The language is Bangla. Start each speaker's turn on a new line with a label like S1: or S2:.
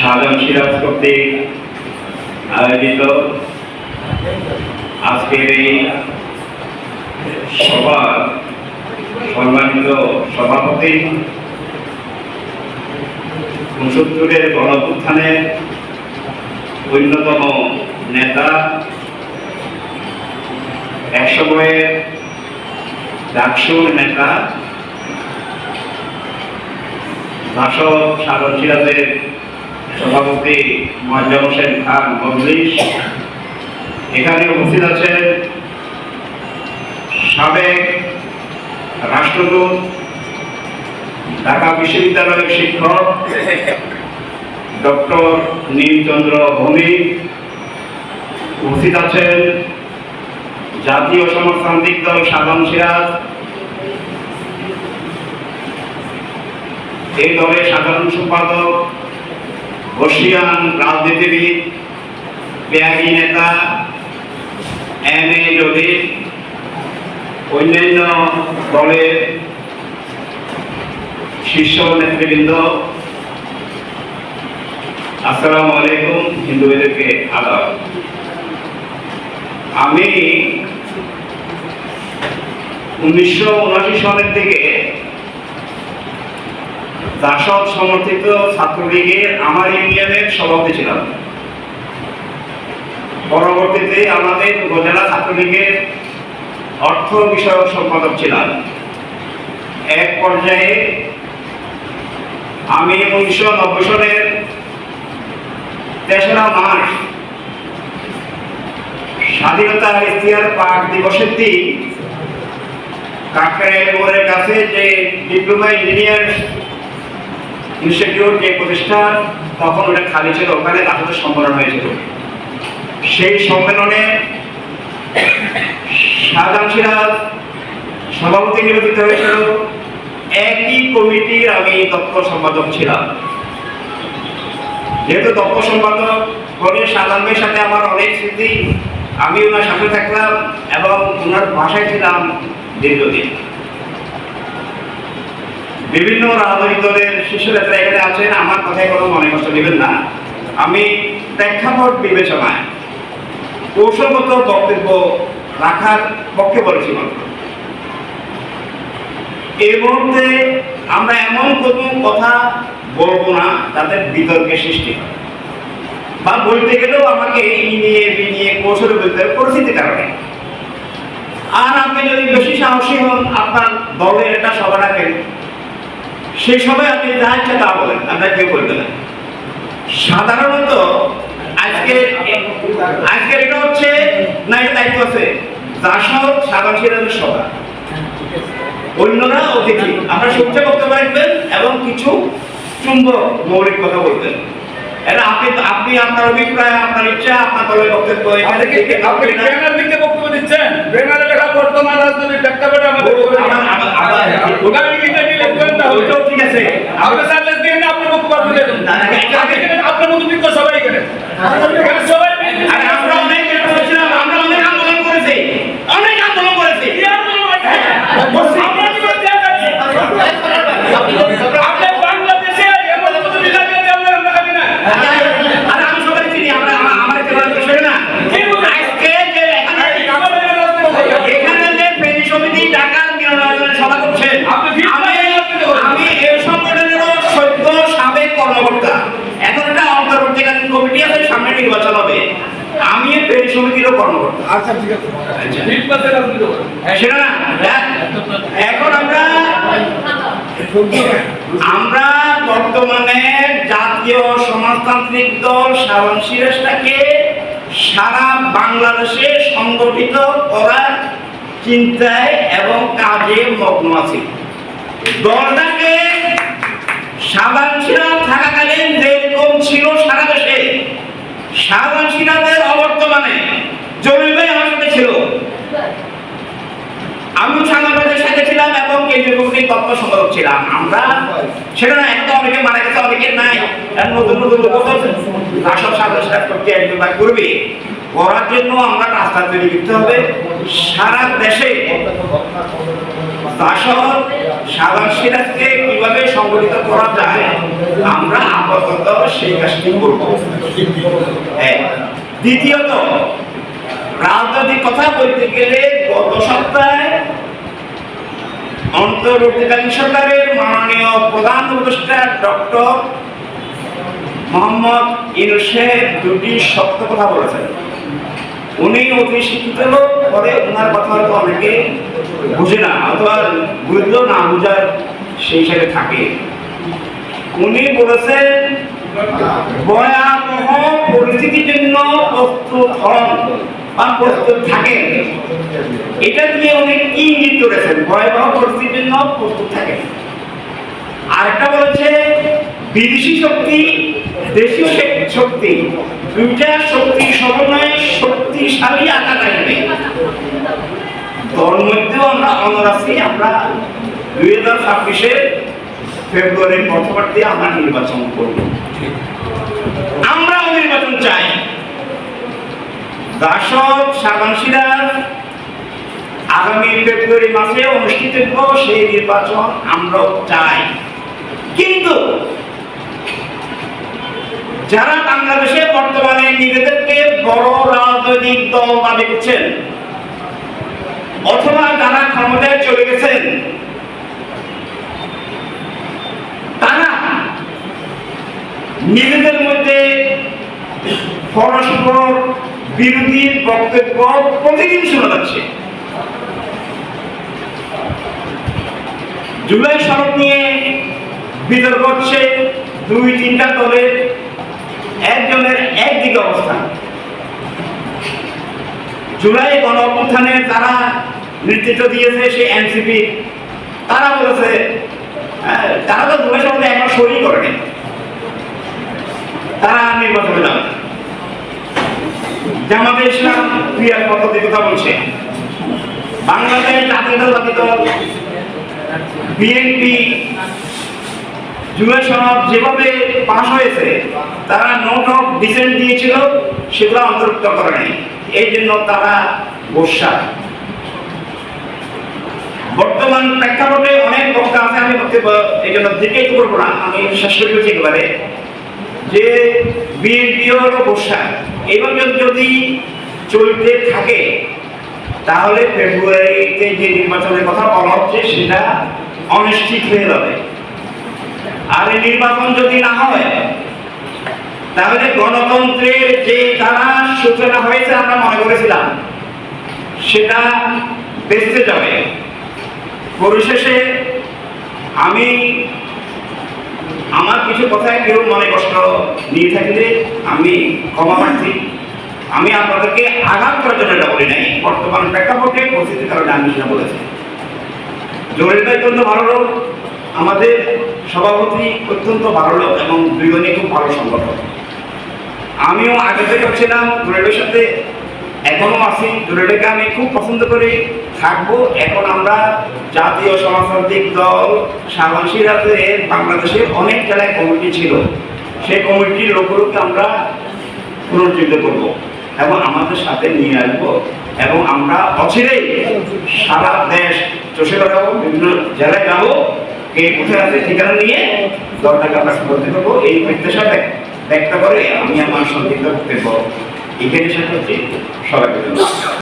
S1: সাধারণ সিরাজ কর্তৃক আয়োজিত আজকের এই সভার সম্মানিত সভাপতি উনসত্তরের গণপুত্থানের অন্যতম নেতা এক সময়ের ডাকসুর নেতা ভাষক সাধন সিরাজের সভাপতি মোয়াজ্জম হোসেন খান মজলিস। এখানে উপস্থিত আছেন সাবেক রাষ্ট্রদূত, ঢাকা বিশ্ববিদ্যালয়ের শিক্ষক ডক্টর নীলচন্দ্র ভৌমিক। উপস্থিত আছেন জাতীয় সমাজতান্ত্রিক দল সাধন সিরাজ। এই দলের সাধারণ সম্পাদক বর্ষিয়ান রাজনীতিবিদ পেয়াগি নেতা এম এ জহির অন্যান্য দলের শীর্ষ নেতৃবৃন্দ আসসালামু আলাইকুম হিন্দুদেরকে আদাব আমি উনিশশো উনআশি সালের থেকে জাসদ সমর্থিত ছাত্রলীগের আমার ইউনিয়নের সভাপতি ছিলাম। পরবর্তীতে আমাদের উপজেলা ছাত্রলীগের অর্থ বিষয়ক সম্পাদক ছিলাম। এক পর্যায়ে আমি উনিশশো নব্বই সালের তেসরা মার্চ স্বাধীনতার ইতিহার পাঠ দিবসের দিন কাকরাইল মোড়ের কাছে যে ডিপ্লোমা ইঞ্জিনিয়ার ইনস্টিটিউট যে তখন ওটা খালি ছিল, ওখানে তাদের সম্মেলন হয়েছিল। সেই সম্মেলনে সভাপতি নির্বাচিত হয়েছিল। একই কমিটির আমি দক্ষ সম্পাদক ছিলাম। যেহেতু দক্ষ সম্পাদক শাহজাহান ভাইয়ের সাথে আমার অনেক স্মৃতি আমি ওনার সাথে থাকলাম এবং ওনার বাসায় ছিলাম দীর্ঘদিন। বিভিন্ন রাজনৈতিক দলের শীর্ষ নেতারা এখানে আছেন। আমার কথায় কোনো মনে কষ্ট নেবেন না। আমি প্রেক্ষাপট বিবেচনায় কৌশলগত বক্তব্য রাখার পক্ষে বলেছি মাত্র। এই মুহূর্তে আমরা এমন কোনো কথা বলব না তাদের বিতর্কের সৃষ্টি হয়। বা বলতে গেলেও আমাকে ই নিয়ে বি নিয়ে কৌশলে বলতে পরিস্থিতির কারণে আর আপনি যদি বেশি সাহসী হন, আপনার দলের একটা সভা রাখেন সেই সময় আপনি যা ইচ্ছা তা বলেন আপনার কেউ বলবে না। সাধারণত আজকে আজকের এটা হচ্ছে না এটা দায়িত্ব আছে দাসক সাধারণ সিরাজের সভা। অন্যরা অতিথি। আপনার সবচেয়ে বক্তব্য রাখবেন এবং কিছু চুম্বক মৌলিক কথা বলবেন। এটা আপনি আপনি আপনার অভিপ্রায় আপনার ইচ্ছা আপনার দলের বক্তব্য এখানে
S2: আপনি ব্যানার দিকে বক্তব্য দিচ্ছেন? ব্যানারে লেখা বর্তমান রাজনৈতিক প্রেক্ষাপটে আমাদের করেন
S1: ওইটাও ঠিক আছে।
S2: আপনি সার্ভিস দিন আপনি বক্তব্য আপনি দেন।
S1: না, না, না,
S2: আপনি এখানে আপনার মতো সবাই এখানে সবাই
S1: আরে আমরা অনেক চেষ্টা করেছিলাম, আমরা অনেক আন্দোলন করেছি অনেক আন্দোলন করেছি
S2: কি আন্দোলন হয়েছে? আমরা কি করতে যাচ্ছি? আপনি বাংলাদেশে এমন কোনো বিভাগে আমরা আমরা খাবি না
S1: আর আমি সবাই চিনি আমরা আমা- আমার চেনা বিষয় না আজকে যে এখানে- এখানে যে ফেনী সমিতি ঢাকার মিলনায়তনে সভা করছেন
S2: আপনি ভিড়
S1: আমি
S2: বাড়িয়ে করতে
S1: আমি এই সংগঠনেরও সদ্য সাবেক কর্মকর্তা এখন একটা অন্তর্বর্তীকালীন কমিটি আছে সামনে নির্বাচন হবে আমি এই ফেনী সমিতিরও কর্মকর্তা
S2: আচ্ছা ঠিক আছে।
S1: দেখ, এখন আমরা আমরা বর্তমানে জাতীয় সমাজতান্ত্রিক দল সাধারণ সিরাজটাকে সারা বাংলাদেশে সংগঠিত করার চিন্তায় এবং কাজে মগ্ন আছি। দলটাকে সাধারণ সিরাজ থাকাকালীন যেরকম ছিল সারা দেশে সিরাজের অবর্তমানে জমির ভাই আমার সাথে ছিল আমি সাথে ছিলাম এবং কেন্দ্রীয় কমিটির ছিলাম। আমরা সেটা না তো অনেকে মারা গেছে, অনেকে নাই। নতুন নতুন লোক করতে একজন বা করবে। করার জন্য আমরা রাস্তা তৈরি করতে হবে। সারা দেশে সাধারণ সিরাজকে কীভাবে সংগঠিত করা যায়, আমরা আপাতত সেই কাজটি করব। দ্বিতীয়ত রাজনৈতিক কথা বলতে গেলে গত সপ্তাহে অন্তর্বর্তীকালীন সরকারের মাননীয় প্রধান উপদেষ্টা ডক্টর মোহাম্মদ ইউনুসের দুটি শক্ত কথা বলেছেন। উনি অতি শিক্ষিত লোক, পরে ওনার কথা হয়তো অনেকে বুঝে না, অথবা বুঝলেও না বুঝার সেই হিসাবে থাকে। উনি বলেছেন, ভয়াবহ পরিস্থিতির জন্য প্রস্তুত হন। বা প্রস্তুত থাকেন এটা দিয়ে ইঙ্গিত করেছেন। পরিস্থিতির জন্য প্রস্তুত থাকেন আরেকটা বলেছে, বিদেশি শক্তি, দেশীয় শক্তি দুইটা শক্তি সমন্বয়ে শক্তিশালী আকার তোর মধ্যেও আমরা অনর আমরা দুই হাজার ছাব্বিশের ফেব্রুয়ারির আমরা নির্বাচন করব। আমরাও নির্বাচন চাই। দাসক সাবান আগামী ফেব্রুয়ারি মাসে অনুষ্ঠিত সেই নির্বাচন চাই। কিন্তু যারা বাংলাদেশে বর্তমানে নিজেদেরকে বড় রাজনৈতিক দল দাবি করছেন, অথবা যারা ক্ষমতায় চলে গেছেন, তারা নিজেদের মধ্যে পরস্পর বিরোধী বক্তব্য প্রতিদিন শোনা যাচ্ছে। জুলাই সড়ক নিয়ে বিতর্ক হচ্ছে দুই তিনটা দলের একজনের একদিকে অবস্থান। জুলাই গণ অভ্যুত্থানে তারা নেতৃত্ব দিয়েছে সে এনসিপি, তারা বলেছে তারা তো জুলাই সড়কে একবার সই করেনি। তারা নির্বাচনে যাবে। জামাতে ইসলাম ক্রিয়ার পদ্ধতির কথা বলছে। বাংলাদেশ জাতীয়তাবাদী দল বিএনপি যেভাবে হয়েছে, তারা নোট অফ ডিসেন্ট দিয়েছিল, সেগুলো অন্তর্ভুক্ত করে নাই। এই জন্য তারা বর্ষা। বর্তমান প্রেক্ষাপটে অনেক বক্তা আছে, আমি বক্তব্য এই জন্য করব না, আমি শেষ করে একেবারে। যে বিএনপি হলো বর্ষা এইভাবে যদি চলতে থাকে, তাহলে ফেব্রুয়ারিতে যে নির্বাচনের কথা বলা হচ্ছে, সেটা অনিশ্চিত হয়ে যাবে। আর এই নির্বাচন যদি না হয়, তাহলে গণতন্ত্রের যে দ্বারা সূচনা হয়েছে আমরা মনে করেছিলাম, সেটা বেঁচতে যাবে। পরিশেষে আমি আমার কিছু কথায় কেউ মনে কষ্ট নিয়ে থাকলে আমি ক্ষমা প্রার্থী। আমি আপনাদেরকে আঘাত করার জন্য এটা বলি নাই, বর্তমান প্রেক্ষাপটে পরিস্থিতির কারণে আমি সেটা বলেছি। জোরের ভাই ভালো লোক, আমাদের সভাপতি অত্যন্ত ভালো লোক এবং দুজনে খুব ভালো সংগঠন আমিও আগে থেকে ভাবছিলাম জোরেলের সাথে এখনও আছি জোরেলেকে আমি খুব পছন্দ করি, থাকব। এখন আমরা জাতীয় সমাজতান্ত্রিক দল সাবান সিরাজে বাংলাদেশের অনেক জেলায় কমিটি ছিল। সেই কমিটির লোকগুলোকে আমরা পুনর্জীবিত করব এবং আমাদের সাথে নিয়ে আসব এবং আমরা অচিরেই সারা দেশ চষে বেড়াবো, বিভিন্ন জেলায় যাব, কে কোথায় আছে ঠিকানা নিয়ে দলটাকে আমরা করতে পারব এই প্রত্যাশা ব্যক- ব্যক্ত করে আমি আমার সংক্ষিপ্ত বক্তব্য এখানে সাথে সবাইকে